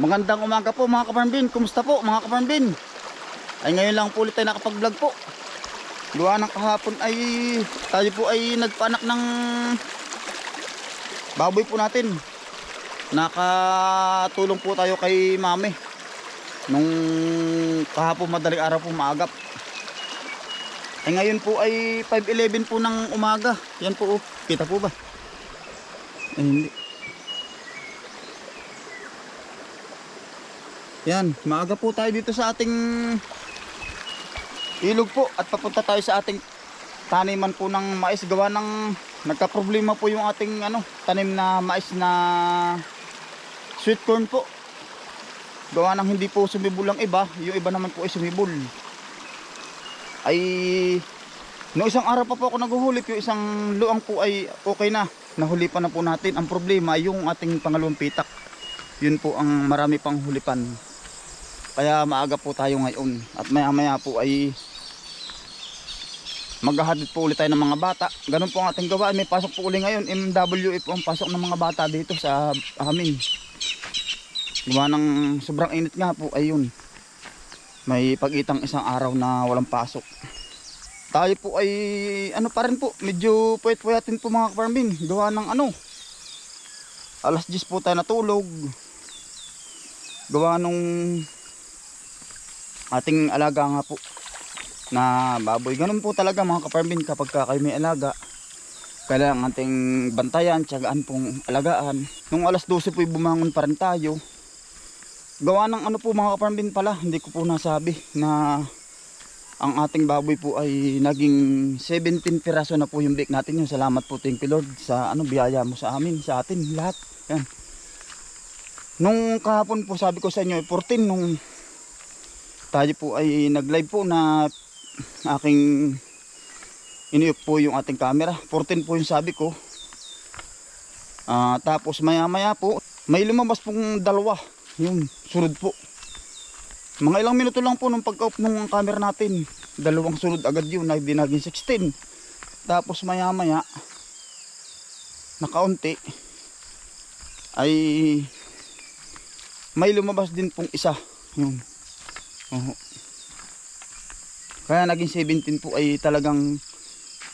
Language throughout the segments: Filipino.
Magandang umaga po mga kaparmbin. Kumusta po mga kaparmbin? Ay ngayon lang po ulit tayo nakapag-vlog po. Gawa ng kahapon ay tayo po ay nagpanak ng baboy po natin. Nakatulong po tayo kay mami. Nung kahapon madaling araw po maagap. Ay ngayon po ay 5.11 po ng umaga. Yan po oh. Kita po ba? Ay hindi. Yan, maaga po tayo dito sa ating ilog po at papunta tayo sa ating taniman po ng mais gawa ng nagka-problema po yung ating ano, tanim na mais na sweet corn po. Gawa ng hindi po sumibol ang iba, yung iba naman po ay sumibol. Ay no isang araw pa po ako naghuhulip, yung isang luang po ay okay na. Nahuli pa na po natin. Ang problema yung ating pangalawang pitak. Yun po ang marami pang hulipan. Kaya maaga po tayo ngayon at maya maya po ay maghahatid po ulit tayo ng mga bata. Ganun po ang ating gawa. May pasok po uli ngayon. MWF po ang pasok ng mga bata dito sa amin. Gawa ng sobrang init nga po. Ayun. May pagitang isang araw na walang pasok. Tayo po ay ano pa rin po. Medyo puyat-puyatin po mga kaparmin. Gawa ng ano. Alas 10 po tayo natulog. Gawa nung ating alaga nga po na baboy. Ganun po talaga mga kaparmin kapag ka kayo may alaga. Kailangan ating bantayan, tiyagaan pong alagaan. Nung alas 12 po bumangon pa rin tayo. Gawa ng ano po mga kaparmin pala, hindi ko po nasabi na ang ating baboy po ay naging 17 piraso na po yung bake natin. Yung salamat po thank you Lord sa ano biyaya mo sa amin, sa atin lahat. Yan. Nung kahapon po sabi ko sa inyo, 14 nung tayo po ay nag-live po na aking iniup po yung ating camera 14 po yung sabi ko Ah, tapos maya maya po may lumabas pong dalawa yung sunod po mga ilang minuto lang po nung pagka-off ng camera natin dalawang sunod agad yun hindi naging 16 tapos maya maya nakaunti ay may lumabas din pong isa yun Oo. Kaya naging 17 po ay talagang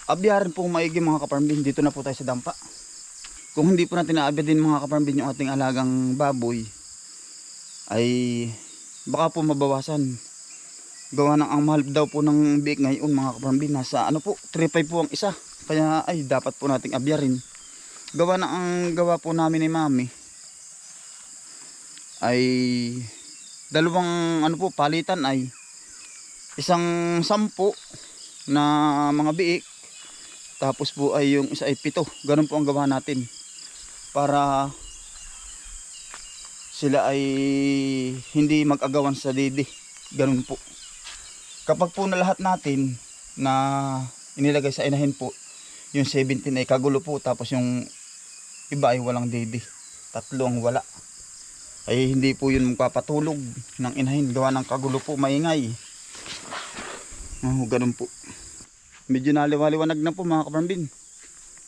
abyarin po maigi mga kaparmbin. Dito na po tayo sa dampa. Kung hindi po natin naabya din mga kaparmbin yung ating alagang baboy ay baka po mabawasan. Gawa ng ang mahal daw po ng biik ngayon mga kaparmbin. Nasa ano po 3.5 po ang isa. Kaya ay dapat po nating abyarin. Gawa na ang gawa po namin ni mami ay dalawang ano po palitan ay isang sampu na mga biik tapos po ay yung isa ay pito ganun po ang gawa natin para sila ay hindi mag-agawan sa didi. Ganun po. Kapag po na lahat natin na inilagay sa inahin po yung 17 ay kagulo po tapos yung iba ay walang didi. Tatlo ang wala. Ay hindi po yun magpapatulog ng inahin. Gawa ng kagulo po maingay. Oh, ganun po. Medyo naliwaliwanag na po mga kaparambin.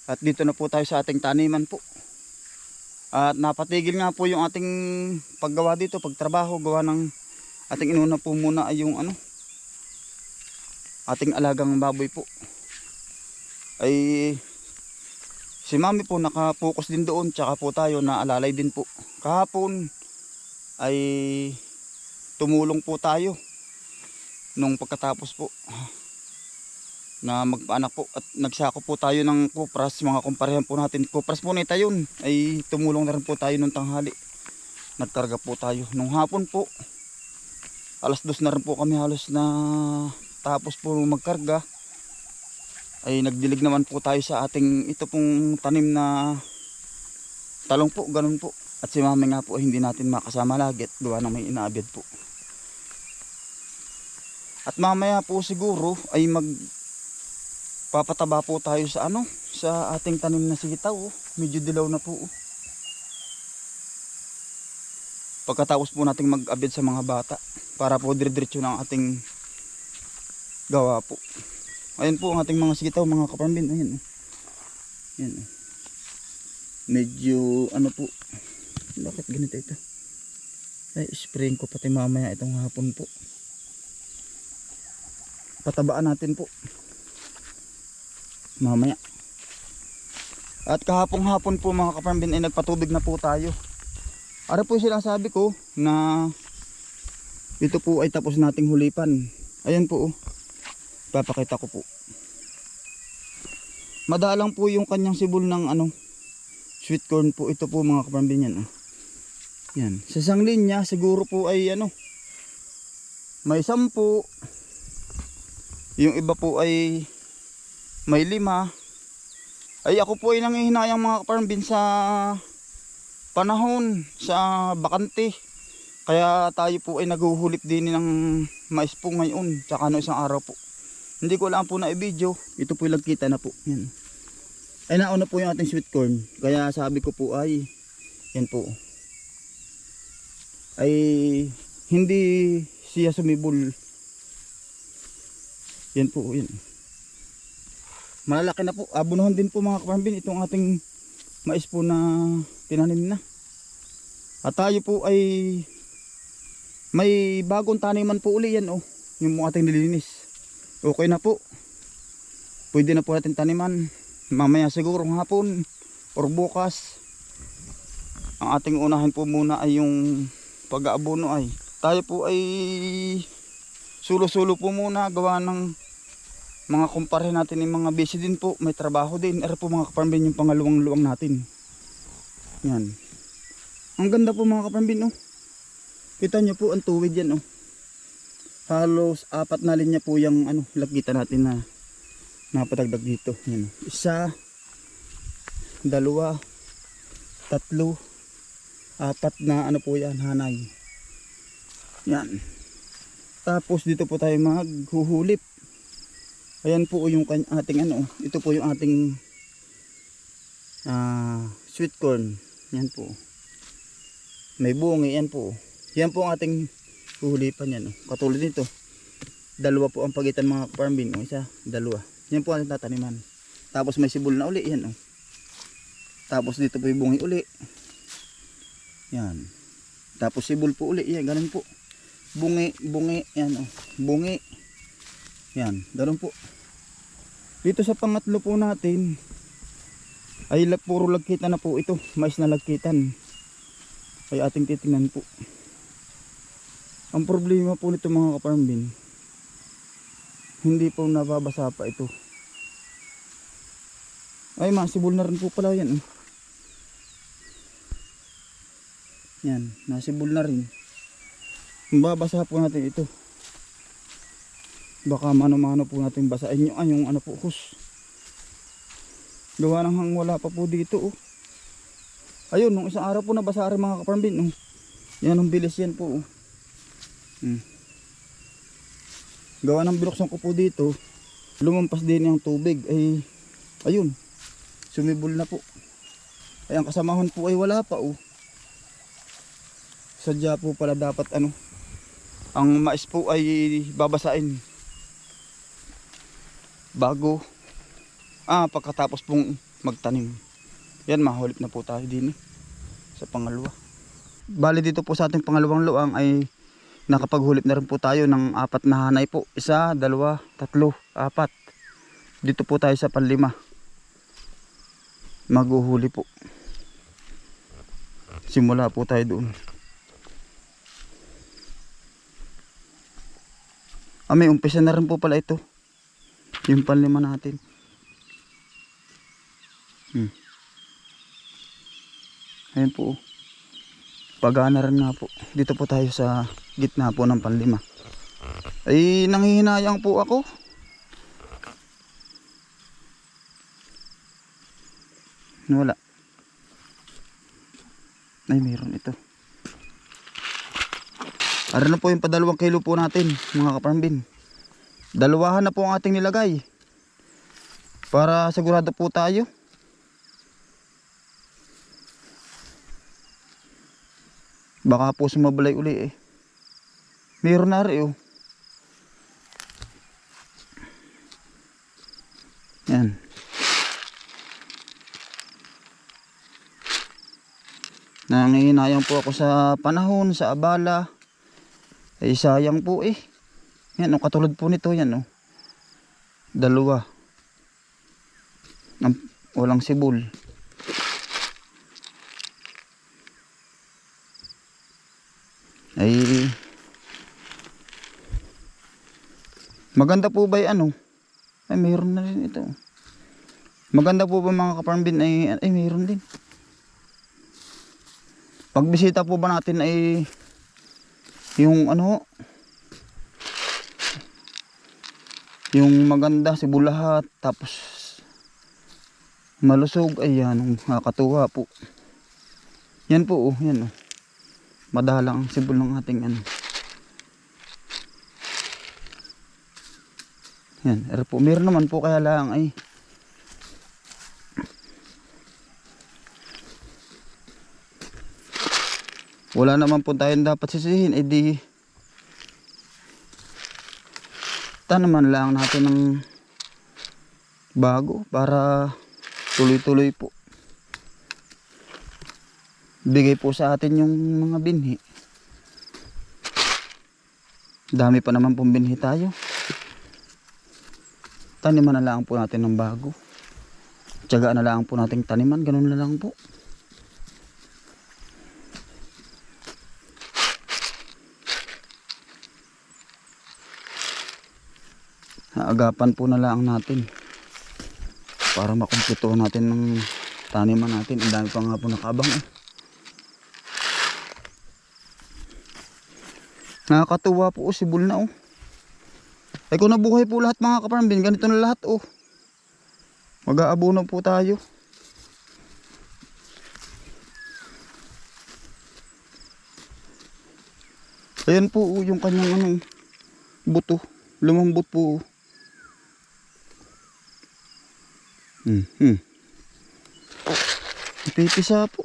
At dito na po tayo sa ating taniman po at napatigil nga po yung ating paggawa dito pagtrabaho gawa ng ating inuna po muna ay yung ano ating alagang baboy po. Ay si mami po nakapokus din doon tsaka po tayo na alalay din po. Kahapon ay tumulong po tayo nung pagkatapos po na magpaanak po at nagsako po tayo ng kupras. Mga kumparehan po natin kupras po nita yun. Ay tumulong na rin po tayo nung tanghali. Nagkarga po tayo. Nung hapon po alas dos na rin po kami halos na tapos po magkarga. Ay nagdilig naman po tayo sa ating ito pong tanim na talong po ganun po. At si mami nga po hindi natin makasama lagi at gawa ng may inaabid po. At mamaya po siguro ay mag papataba po tayo sa ano sa ating tanim na sitaw. Oh. Medyo dilaw na po. Oh. Pagkatapos po nating mag-abid sa mga bata para po dire-diretso ng ating gawa po. Ayun po ang ating mga sitaw mga kapambin. Ayun. oh. Yan. oh. Medyo ano po. Bakit ganito ito? Ay, sprayin ko pati mamaya itong hapon po. Patabaan natin po. Mamaya. At kahapong hapon po mga kaparambin ay nagpatubig na po tayo. Ara po sila sabi ko na ito po ay tapos nating hulipan. Ayan po oh. Papakita ko po. Madalang po yung kanyang sibol ng ano sweet corn po ito po mga kaparambin yan. Oh. Yan. Sa isang linya siguro po ay ano may sampu. Yung iba po ay may lima. Ay ako po ay nangihinayang mga kaparambin sa panahon sa bakante. Kaya tayo po ay naghuhulip din ng mais po ngayon. Tsaka no isang araw po. Hindi ko lang po na i-video. Ito po yung lagkita na po. Yan. Ay nauna po yung ating sweet corn. Kaya sabi ko po ay yan po. Ay hindi siya sumibol. Yan po. Yan. Malalaki na po. Abunuhan din po mga kapambin itong ating mais po na tinanim na. At tayo po ay may bagong taniman po uli yan oh. Yung ating nilinis. Okay na po. Pwede na po natin taniman. Mamaya siguro hapon or bukas. Ang ating unahin po muna ay yung pag-aabono ay. Tayo po ay sulo-sulo po muna gawa ng mga kumpare natin yung mga busy din po. May trabaho din. Ere po mga kaparambin yung pangalawang luwang natin. Yan. Ang ganda po mga kaparambin oh. Kita nyo po ang tuwid yan oh. Halos apat na linya po yung ano, lagkita natin na napatagdag dito. Yan. oh. Isa, dalawa, tatlo, apat na ano po yan, hanay. Yan. Tapos dito po tayo maghuhulip. Ayan po yung ating ano, ito po yung ating ah, sweet corn. Yan po. May bungi yan po. Yan po ang ating huhulipan yan. Oh. Katulad nito. Dalawa po ang pagitan mga farm bin. Oh, isa, dalawa. Yan po ang tataniman. Tapos may sibol na uli. Yan. Oh. Tapos dito po yung bungi uli. Yan. Tapos sibol po uli. Yan, ganun po. Bungi, bungi. Yan. Oh. Bungi. Yan, ganun po. Dito sa pangatlo po natin ay puro lagkitan na po ito. Mais na lagkitan. Ay ating titingnan po. Ang problema po nito mga kaparmbin, hindi po nababasa pa ito. Ay masibol na rin po pala yan. eh. Yan, nasibol na rin. Babasa po natin ito. Baka mano-mano po natin basahin yung, yung ano po, hus. Gawa ng hang wala pa po dito, oh. Ayun, nung isang araw po nabasa rin mga kaparambin, oh. Yan, ang bilis yan po, oh. Hmm. Gawa ng binuksan ko po dito, lumampas din yung tubig, ay, ayun, sumibol na po. Ay, ang kasamahan po ay wala pa, oh. Sadya po pala dapat, ano, ang mais po ay babasain bago. Ah pagkatapos pong magtanim. Yan mahulip na po tayo din eh, sa pangalawa. Bali dito po sa ating pangalawang luang ay nakapaghulip na rin po tayo ng apat na hanay po. Isa, dalawa, tatlo, apat. Dito po tayo sa panlima. Maghuhuli po. Simula po tayo doon. Ah may umpisa na rin po pala ito yung panlima natin. Hmm. Ayan po. oh. Pagana rin nga po. Dito po tayo sa gitna po ng panlima. Ay nanghihinayang po ako. Wala. Ay mayroon ito. Ara po yung padalawang kilo po natin mga kaparambin. Dalawahan na po ang ating nilagay. Para sigurado po tayo. Baka po sumabalay uli eh. Meron na rin oh. Yan. Nanginayang po ako sa panahon, sa abala. Ay sayang po eh. Yan o, katulad po nito yan o. Dalawa. Ang, walang sibol. Ay Maganda po ba ano? Ay mayroon na rin ito. Maganda po ba mga kaparmbin ay ay mayroon din. Pagbisita po ba natin ay yung ano yung maganda si bulahat tapos malusog ayan nakakatuwa po. Yan po oh yan oh. Madalang ang sibol ng ating ano. Yan er po meron naman po kaya lang ay. Wala naman po tayong dapat sisihin eh tanaman lang natin ng bago para tuloy-tuloy po. Bigay po sa atin yung mga binhi. Dami pa naman pong binhi tayo. Taniman na lang po natin ng bago. Tiyaga na lang po nating taniman. Ganun na lang po Naagapan po na lang natin para makumpleto natin ng taniman natin. Ang dami pa nga po nakabang eh. Nakakatuwa po oh, sibol na oh. Ay kung nabuhay po lahat mga kaparambin, ganito na lahat oh. Mag-aabuno po tayo. Ayan po oh, yung kanyang ano, buto. Lumambot po. oh. Hmm, hmm. Pipisa po.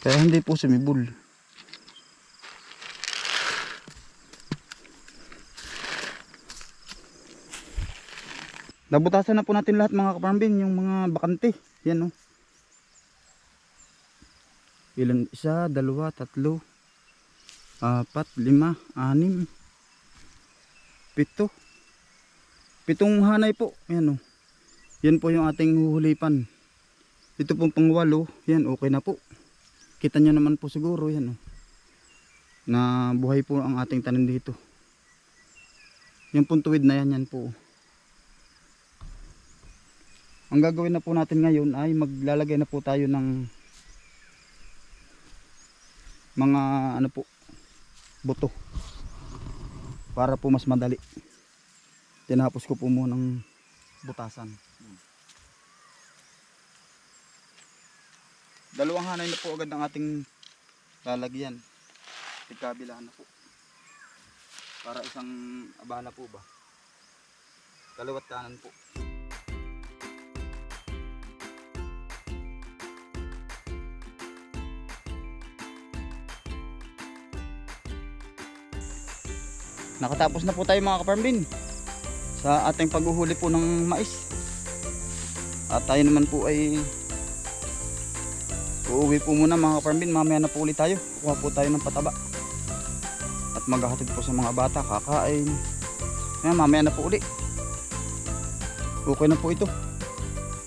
Kaya hindi po sumibol. Nabutasan na po natin lahat mga kaparambin, yung mga bakante. Yan oh. Ilan? Isa, dalawa, tatlo, apat, lima, anim, pito. Pitong hanay po. Yan o. Yan po yung ating huhulipan. Ito pong pangwalo. Yan, okay na po. Kita nyo naman po siguro. Yan o. Na buhay po ang ating tanim dito. Yung pong na yan, yan po. Ang gagawin na po natin ngayon ay maglalagay na po tayo ng mga ano po buto para po mas madali. Tinapos ko po muna ng butasan. Dalawang hanay na po agad ang ating lalagyan. Tigkabila na po. Para isang abala po ba? Dalawat kanan po Nakatapos na po tayo mga kaparmbin sa ating paghuhuli po ng mais. At tayo naman po ay uuwi po muna mga kaparmbin. Mamaya na po ulit tayo. Kuha po tayo ng pataba. At maghahatid po sa mga bata, kakain. Yan, mamaya na po ulit. Okay na po ito.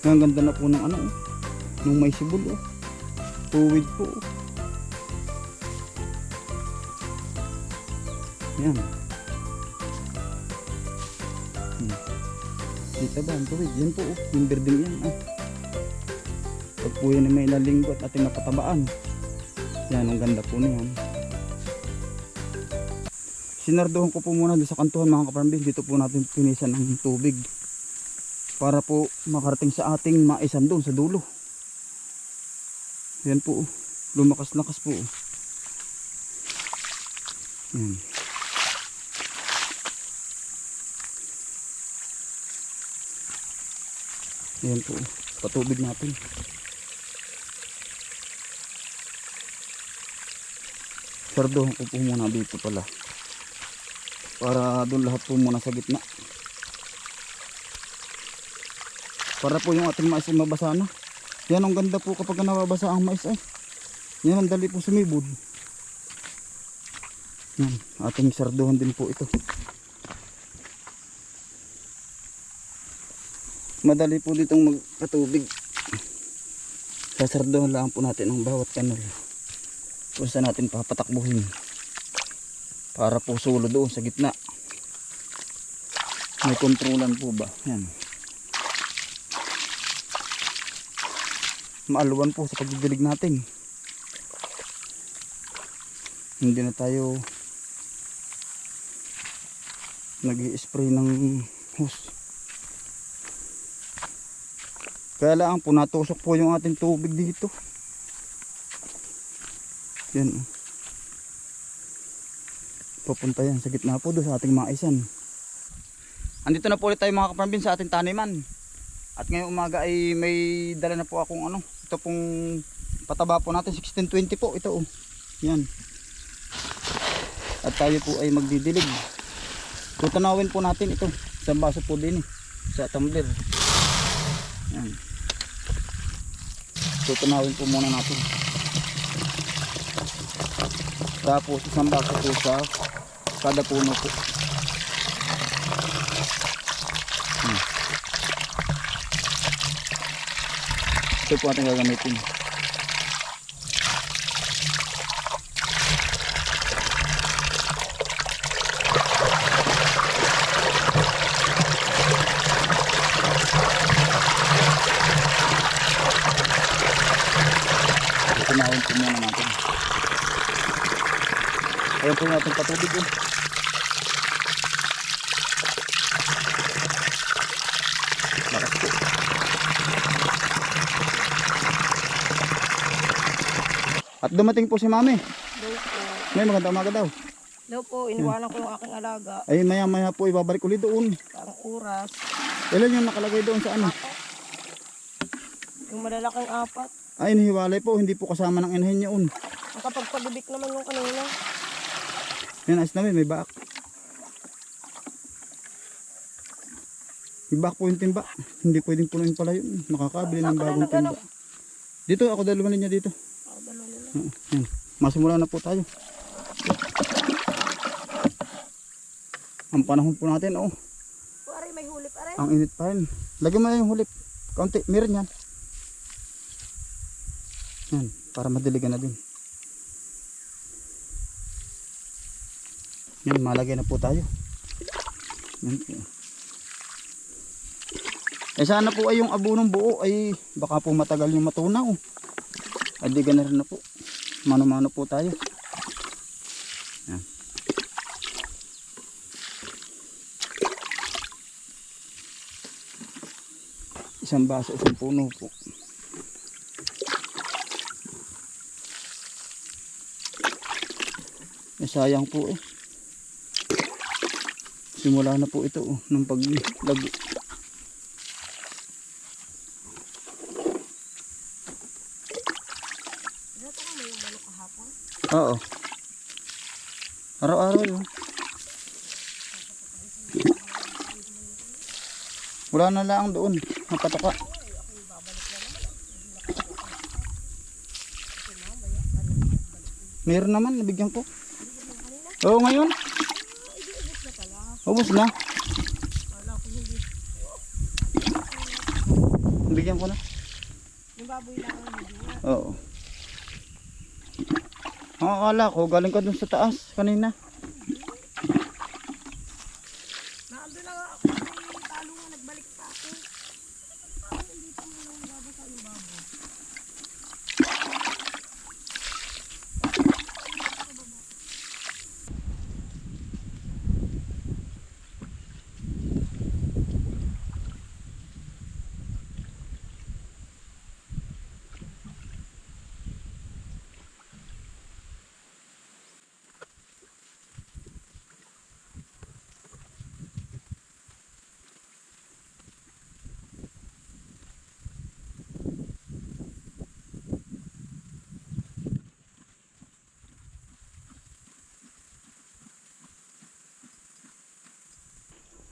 Ang ganda na po ng ano, nung may sibol. Oh. Tuwid po. oh. Yan. Dito ba ang tuwid? Yan po, oh. yung birding yan. Ah. Pag po yan ay may lalinggo at ating napatabaan. Yan, ang ganda po niyan. Sinardohan ko po muna sa kantuhan mga kaparambin. Dito po natin pinisan ng tubig. Para po makarating sa ating maisan doon sa dulo. Yan po, oh. lumakas-lakas po. oh. Yan. Ayan po, patubig natin. Sardohan ko po muna dito pala. Para doon lahat po muna sa gitna. Para po yung ating mais ay mabasa na. Yan ang ganda po kapag nababasa ang mais ay. Yan ang dali po sumibod. Yan, ating sarduhan din po ito. Madali po ditong magpatubig. Sasarduhan lang po natin ang bawat kanal. Kung saan natin papatakbuhin. Para po sulo doon sa gitna. May kontrolan po ba? Yan. Maaluwan po sa pagdidilig natin. Hindi na tayo nag spray ng hose. Kaya lang po natusok po yung ating tubig dito. Yan. oh. Papunta yan sa gitna po doon sa ating maisan. Andito na po ulit tayo mga kaparambin sa ating taniman. At ngayong umaga ay may dala na po akong ano. Ito pong pataba po natin 1620 po. Ito oh. Yan. At tayo po ay magdidilig. Tutanawin po natin ito. Isang baso po din eh. Sa tumbler. Yan. Tutunawin po muna natin. Tapos isang baso po sa kada puno po. Hmm. Ito po ating gagamitin. Tutunawin po muna natin. Po yung ating patubig eh. Lakas po. At dumating po si mami. May maganda umaga daw. Daw po, iniwanan ko yung aking alaga. Ay maya maya po ibabalik ulit doon. Parang oras. Ilan yung nakalagay doon sa ano? Yung malalaking apat. Ay nihiwalay po, hindi po kasama ng inahin niya un. Nakapagpalibik naman yung kanina. Yan, ayos namin, may baak. May baak po yung timba. Hindi pwedeng punuin pala yun. Makakabili ng bagong timba. Dito, ako dalawa niya dito. Ako dalawa. Oo, Yan. Masimula na po tayo. Ang panahon po natin, oh. Pare, may hulip pare. Ang init pa rin. Lagyan mo na yung hulip. Kaunti, meron yan. Yan, para madiligan na din. Yan, malagay na po tayo. Yan po. Eh sana po ay yung abunong buo ay baka po matagal yung matunaw. Ay di na rin na po. Mano-mano po tayo. Yan. Isang baso, isang puno po. Eh, sayang po eh. Simula na po ito oh, ng kahapon. Oo. Araw-araw yun. Wala na lang doon. Napatoka. Meron naman, nabigyan ko. Oo, ngayon. Ubus na. Nabigyan ko na. Yung baboy lang ang. Oo. Ang akala ko, galing ka dun sa taas kanina.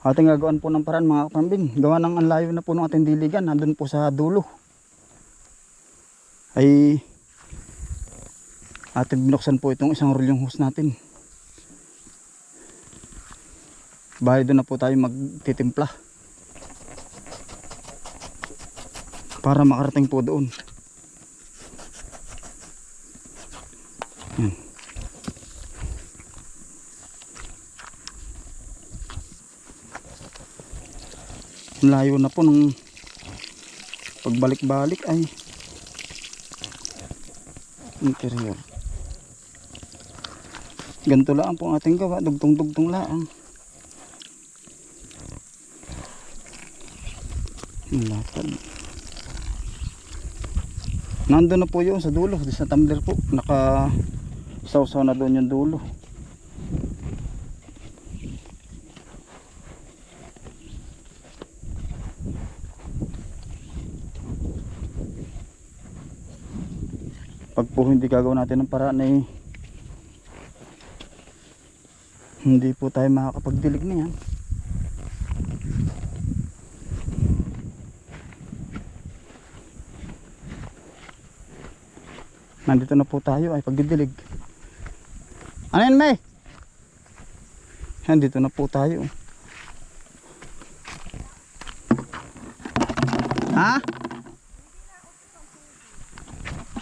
Ating gagawin po ng paraan mga kapambin. Gawa ng ang layo na po ng ating diligan. Nandun po sa dulo. Ay ating binuksan po itong isang rolyong hose natin. Bahay doon na po tayo magtitimpla. Para makarating po doon. Ang layo na po ng pagbalik-balik ay interior. Ganito lang po ang ating gawa, dugtong-dugtong lang. Ang lapad. Nandun na po yun sa dulo, sa tumbler po. Naka sausaw na doon yung dulo. Pag po hindi gagawin natin ng paraan ay hindi po tayo makakapagdilig niyan. Nandito na po tayo ay pagdidilig. Ano yan, May? Nandito na po tayo. Ha?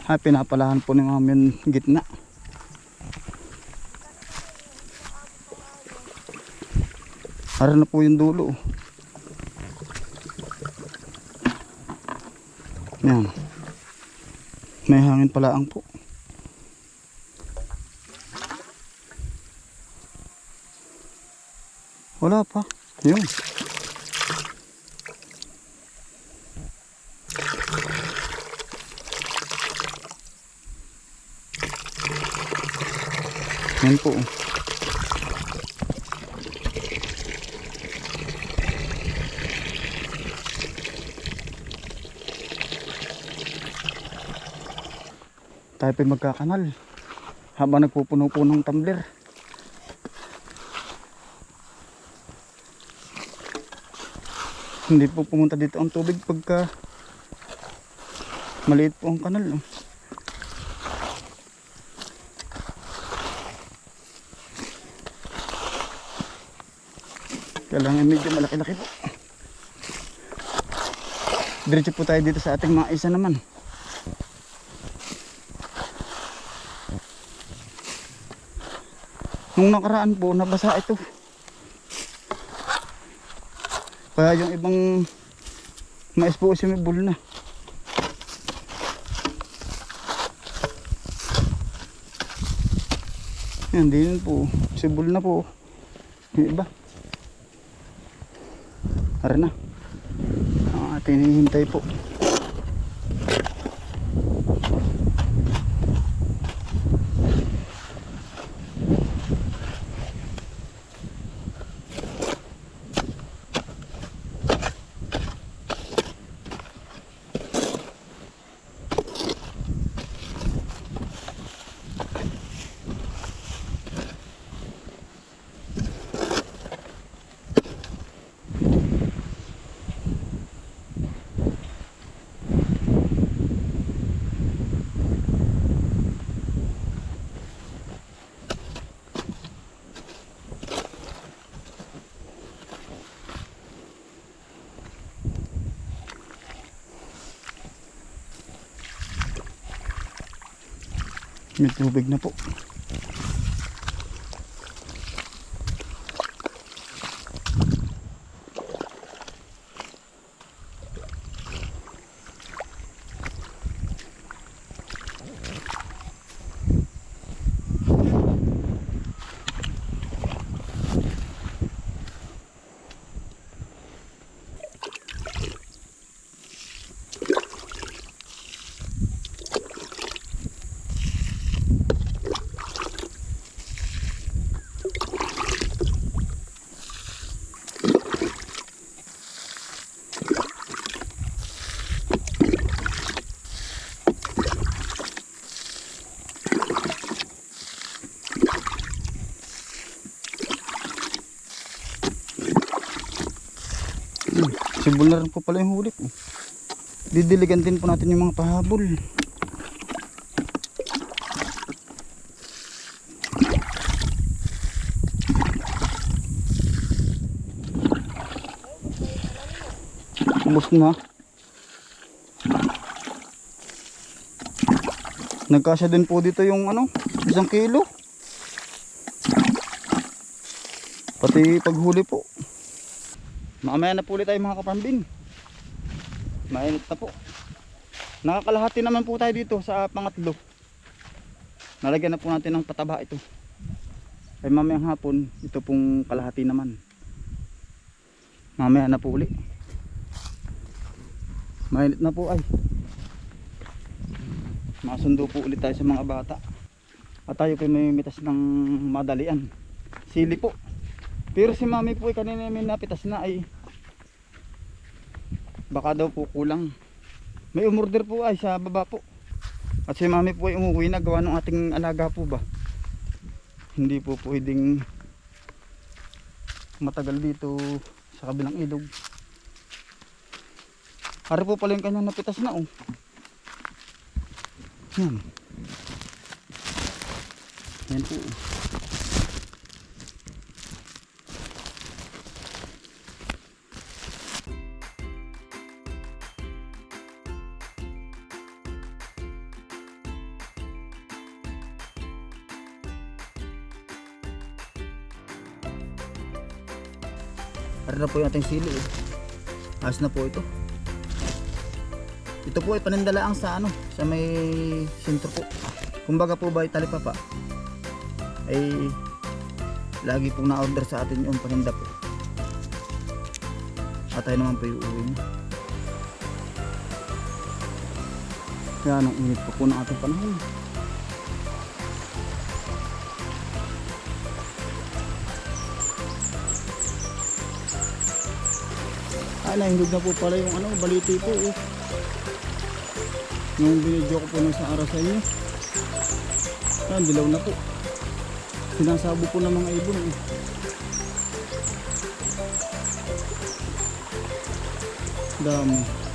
Ha, pinapalahan po ng amin gitna. Para na po yung dulo. Yan. May hangin pala ang po. Wala pa. Yun. Yan po. Tayo pa magkakanal. Habang nagpupuno po ng tumbler. Hindi po pumunta dito ang tubig pagka maliit po ang kanal. oh. Kailangan medyo malaki-laki po. Diretso po tayo dito sa ating mga isa naman. Nung nakaraan po, nabasa ito. Kaya yung ibang mais po sumibol na. Yan din po. Sibol na po. Yung iba. Tara na. Ang ating po. May tubig na po. Hmm, sibol na rin po pala yung huli po. Didiligan din po natin yung mga pahabol. Ubus na. Nagkasya din po dito yung ano, isang kilo. Pati paghuli po. Mamaya na po ulit tayo mga kapambin. Mainit na po. Nakakalahati naman po tayo dito sa pangatlo. Nalagyan na po natin ng pataba ito. Ay mamayang hapon, ito pong kalahati naman. Mamaya na po ulit. Mainit na po ay. Masundo po ulit tayo sa mga bata. At tayo po may mitas ng madalian. Sili po. Pero si mami po ay kanina may napitas na ay baka daw po kulang. May umorder po ay sa baba po. At si mami po ay umuwi na gawa ng ating alaga po ba. Hindi po pwedeng matagal dito sa kabilang ilog. Hari po pala yung kanyang napitas na oh. Yan. Yan po. oh. Ari na po yung ating sili eh. Ayos na po ito. Ito po ay panindalaang sa ano, sa may sentro po. Kumbaga po ba talipapa ay lagi pong na-order sa atin yung paninda po. At tayo naman po yung uwi niya. Kaya nung init pa po ng ating panahon. Nahingog na po pala yung ano, baliti po. Oh. Nung binidyo ko po nung sa araw sa inyo. Yan, dilaw na po. Sinasabo po ng mga ibon. Eh. Dami.